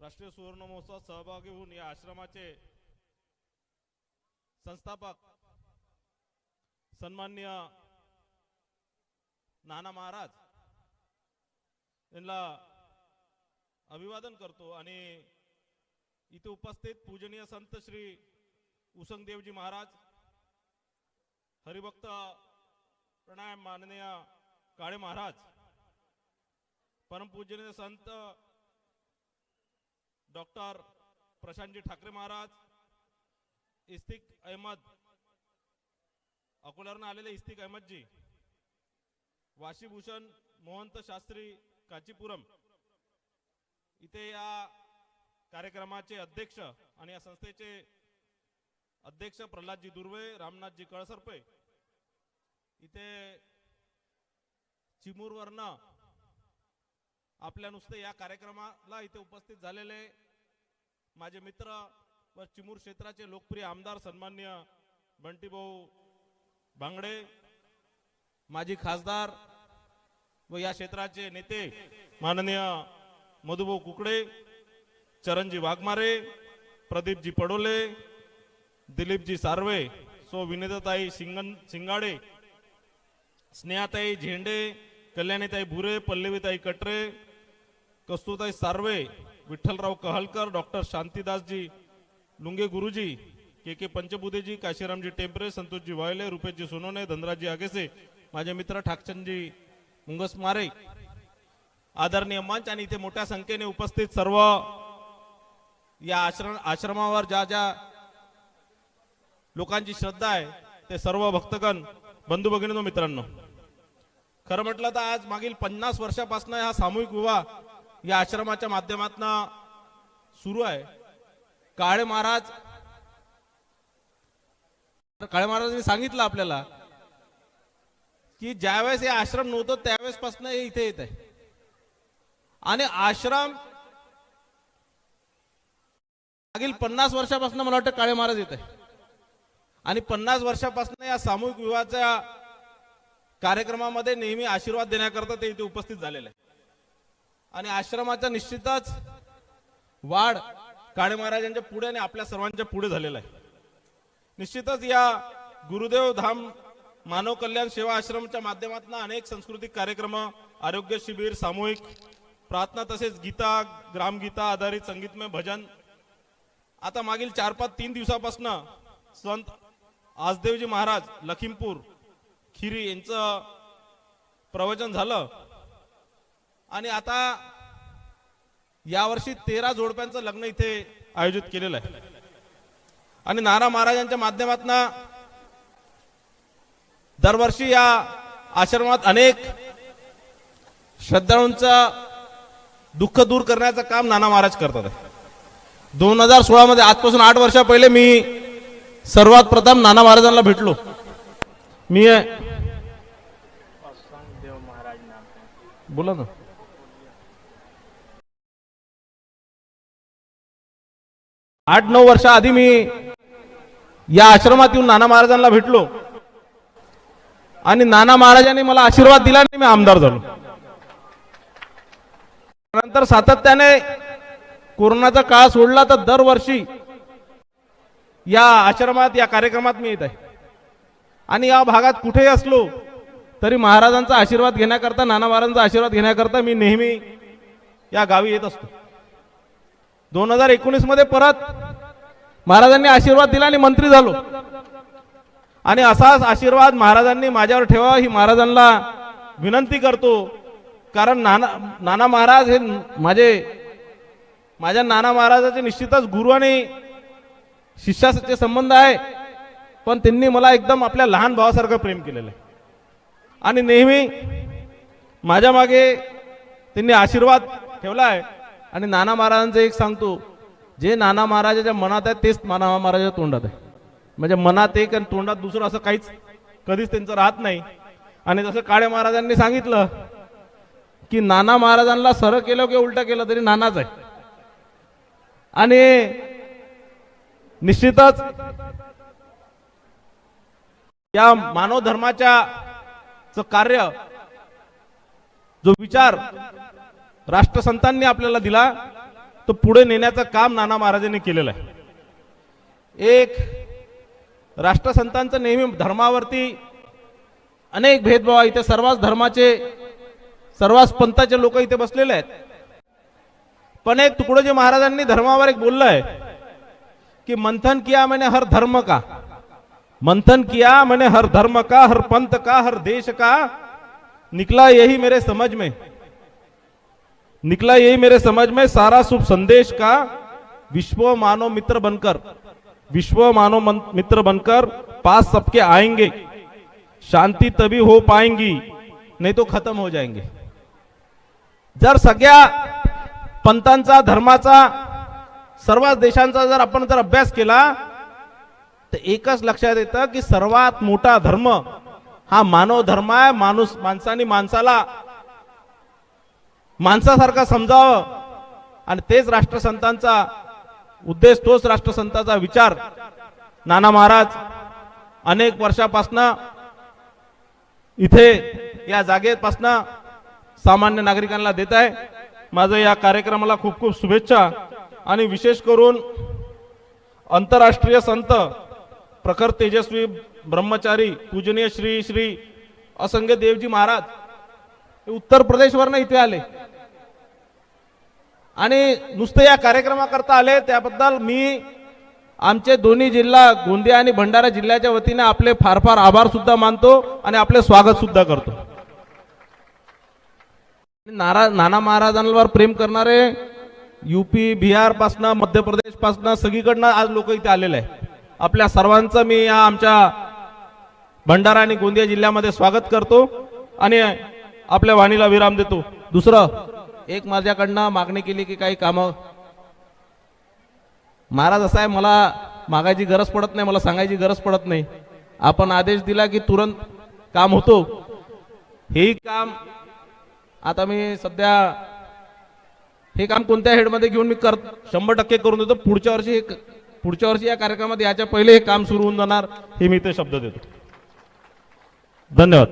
राष्ट्रीय सुवर्ण महोत्सवात सहभागी होऊन या आश्रमाचे संस्थापक सन्मान्य नाना महाराज यांना अभिवादन करतो आणि इथे उपस्थित पूजनीय संत श्री उसंगदेवजी महाराज हरिभक्त प्रणाम माननीय काळे महाराज परमपूजनीय संत डॉक्टर प्रशांतजी ठाकरे महाराज इस्तिक अहमद अकोल्यावरून आलेले इस्तिक अहमदजी वाशीभूषण मोहंत शास्त्री काचीपुरम इथे या कार्यक्रमाचे अध्यक्ष आणि या संस्थेचे अध्यक्ष प्रल्हादजी दुर्वे रामनाथजी कळसरपे इथे चिमूरवरनं आपल्या नुसते या कार्यक्रमाला इथे उपस्थित झालेले माझे मित्र व चिमूर क्षेत्राचे लोकप्रिय आमदार सन्मान्य बंटीभाऊ बांगडे माजी खासदार व या क्षेत्राचे नेते माननीय मधुभाऊ कुकडे चरणजी वाघमारे प्रदीपजी पडोले दिलीपजी सार्वे सो विनेताताई Singan Singade स्नेहाताई Zende कल्याणीताई Bhure Pallavitai Katre Kastutai Sarve Vitthalrao Kahalkar doctor Shantidasji Lunge Guruji K K पंचबुधेजी काशीरामजी टेंपरे Santoshji वायले रुपेशजी Sonone Dhanraji आगेसे माझे मित्र ठाकचंदजी मुंगसमारे आदरणीय मंच आणि इथे मोठ्या संख्येने उपस्थित सर्व या आश्रम आश्रमावर ज्या ज्या लोकांची श्रद्धा आहे ते सर्व भक्तगण बंधू भगिनी मित्रांनो. खरं म्हटलं तर आज मागील पन्नास वर्षापासून हा सामूहिक विवाह या आश्रमाच्या माध्यमातून सुरू आहे. काळे महाराज काळे महाराजांनी सांगितलं आपल्याला की ज्यावेळेस हे आश्रम नव्हतं त्यावेळेसपासून हे इथे येत आहे. आणि आश्रम मागील पन्नास वर्षापासून मला वाटतं काळे महाराज येत आहे. आणि पन्नास वर्षापासून या सामूहिक विवाहाच्या कार्यक्रमामध्ये नेहमी आशीर्वाद देण्याकरता ते इथे उपस्थित झालेले आहे आणि आश्रमाचा निश्चितच वाढ काळे महाराजांच्या पुढे आणि आपल्या सर्वांच्या पुढे झालेला आहे. निश्चितच या गुरुदेव धाम मानव कल्याण सेवा आश्रमच्या माध्यमातून अनेक सांस्कृतिक कार्यक्रम आरोग्य शिबिर सामूहिक प्रार्थना तसेच गीता ग्रामगीता आधारित संगीतमय भजन. आता मागील चार पाच तीन दिवसापासून संत आजदेवजी महाराज लखीमपूर खिरी यांचं प्रवचन झालं. आणि आता यावर्षी तेरा जोडप्यांचं लग्न इथे आयोजित केलेलं आहे. आणि नाना महाराजांच्या माध्यमातून दरवर्षी या आश्रमात अनेक श्रद्धाळूंचं दुःख दूर करण्याचं काम नाना महाराज करतात. दोन हजार सोळा मध्ये आजपासून आठ वर्षा पहिले मी सर्वात प्रथम नाना महाराजांना भेटलो. मी देव महाराज बोला ना. आठ नऊ वर्षा आधी मी या आश्रमात येऊन नाना महाराजांना भेटलो. आणि नाना महाराजांनी मला आशीर्वाद दिला आणि मी आमदार झालो. नंतर सातत्याने कोरोनाचा काळ सोडला तर दरवर्षी या आश्रमात या कार्यक्रमात मी येत आहे. आणि या भागात कुठेही असलो तरी महाराजांचा आशीर्वाद घेण्याकरता नाना महाराजांचा आशीर्वाद घेण्याकरता मी नेहमी या गावी येत असतो. दोन हजार एकोणीसमध्ये परत महाराजांनी आशीर्वाद दिला आणि मंत्री झालो. आणि असाच आशीर्वाद महाराजांनी माझ्यावर ठेवा ही महाराजांना विनंती करतो. कारण नाना नाना महाराज हे माझे माझ्या नाना महाराजाचे निश्चितच गुरु आणि शिष्याचे संबंध आहे. पण त्यांनी मला एकदम आपल्या लहान भावासारखं प्रेम केलेलं आहे. आणि नेहमी माझ्या मागे त्यांनी आशीर्वाद ठेवला आहे. आणि नाना महाराजांचं एक सांगतो जे नाना महाराजाच्या मनात आहे तेच नाना महाराजाच्या तोंडात आहे. म्हणजे मनात एक आणि तोंडात दुसरं असं काहीच कधीच त्यांचं राहत नाही. आणि जसं काळे महाराजांनी सांगितलं की नाना महाराजांना सर केलं की उलट केलं तरी नानाच आहे. आणि निश्चितच या मानव धर्माच्या च कार्य जो विचार राष्ट्रसंतांनी आपल्याला दिला तो पुढे नेण्याचं काम नाना महाराजांनी केलेलं आहे. एक राष्ट्रसंतांचं नेहमी धर्मावरती अनेक भेदभाव आहे. इथे सर्वच धर्माचे सर्वच पंथाचे लोक इथे बसलेले आहेत. पण एक तुकडोजी महाराजांनी धर्मावर एक बोललं आहे की मंथन किया मैंने हर धर्म का? मंथन किया मैंने हर धर्म का हर पंथ का हर देश का? निकला यही मेरे समझ में। निकला यही मेरे समझ में सारा शुभ संदेश का विश्व मानव मित्र बनकर विश्व मानव मित्र बनकर पास सबके आएंगे। शांति तभी हो पाएंगी नहीं तो खत्म हो जाएंगे। जर सगळ्या पंथांचा धर्माचा सर्वच देशांचा जर आपण जर अभ्यास केला तर एकच लक्षात येतं की सर्वात मोठा धर्म हा मानव धर्म आहे. माणूस माणसाने माणसाला माणसासारखा समजावं. आणि तेच राष्ट्रसंतांचा उद्देश तोच राष्ट्रसंतांचा विचार. नाना महाराज अनेक वर्षापासनं इथे या जागेपासनं सामान्य नागरिकांना देत आहे. माझं या कार्यक्रमाला खूप खूप शुभेच्छा. आणि विशेष करून आंतरराष्ट्रीय संत प्रखर तेजस्वी ब्रह्मचारी पूजनीय श्री श्री असंख्य देवजी महाराज हे उत्तर प्रदेशवरनं इथे आले. आणि नुसतं या कार्यक्रमाकरता आले त्याबद्दल मी आमचे दोन्ही जिल्हा गोंदिया आणि भंडारा जिल्ह्याच्या वतीने आपले फार फार आभार सुद्धा मानतो आणि आपले स्वागत सुद्धा करतो. नारा नाना महाराजांवर प्रेम करणारे युपी बिहार पासनं मध्य प्रदेश पासनं सगळीकडनं आज लोक इथे आलेले आहे आपल्या सर्वांचं मी या आमच्या भंडारा आणि गोंदिया जिल्ह्यामध्ये स्वागत करतो आणि आपल्या वाणीला विराम देतो. दुसरं एक माझ्याकडनं मागणी केली की काही कामं. महाराज असं आहे मला मागायची गरज पडत नाही मला सांगायची गरज पडत नाही. आपण आदेश दिला की तुरंत काम होतो. हे काम आता मी सध्या हे काम कोणत्या हेडमध्ये घेऊन मी कर शंभर टक्के करून देतो. पुढच्या वर्षी पुढच्या वर्षी या कार्यक्रमात याच्या पहिले हे काम सुरू होऊन जाणार हे मी ते शब्द देतो. धन्यवाद.